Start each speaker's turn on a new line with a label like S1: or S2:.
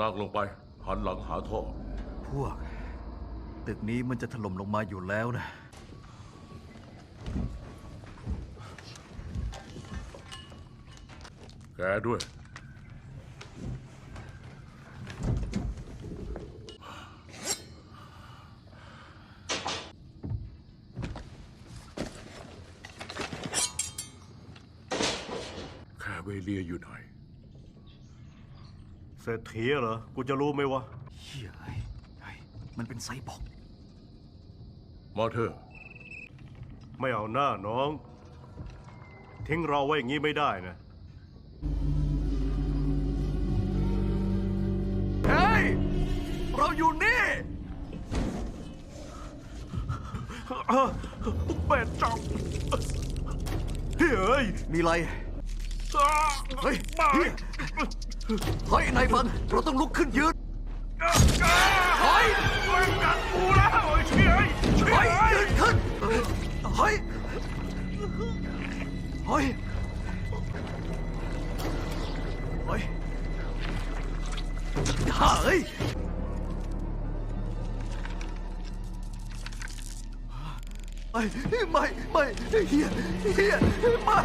S1: นั่งลงไป หันหลังหาท่อ
S2: พวก ตึกนี้มันจะถล่มลงมาอยู่แล้วนะ
S1: แกด้วย แค่เวเลียอยู่ไหน
S3: เศรษฐีเหรอ กูจะรู้ไหมวะ
S2: เฮ้ยเฮ้ยเฮ้ยมันเป็นไซบอร์ก
S1: มาเถอะ
S3: ไม่เอาหน้าน้อง ทิ้งเราไว้อย่างนี้ไม่ได้นะ
S2: เฮ้ย เราอยู่นี่
S3: เป็ดจังเฮ้ย
S2: มีอะไร เฮ้ยเฮ้ยเฮ้ยนายฟัง เราต้องลุกขึ้นยืนเฮ้ย
S3: มันกัดกูแล้วไอ้เชี่ยเฮ้
S2: ย
S3: ยื
S2: นขึ้นเฮ้ยเฮ้ยเฮ้ยเฮ้ยไม่ไม่ไม่เฮียเฮียไม่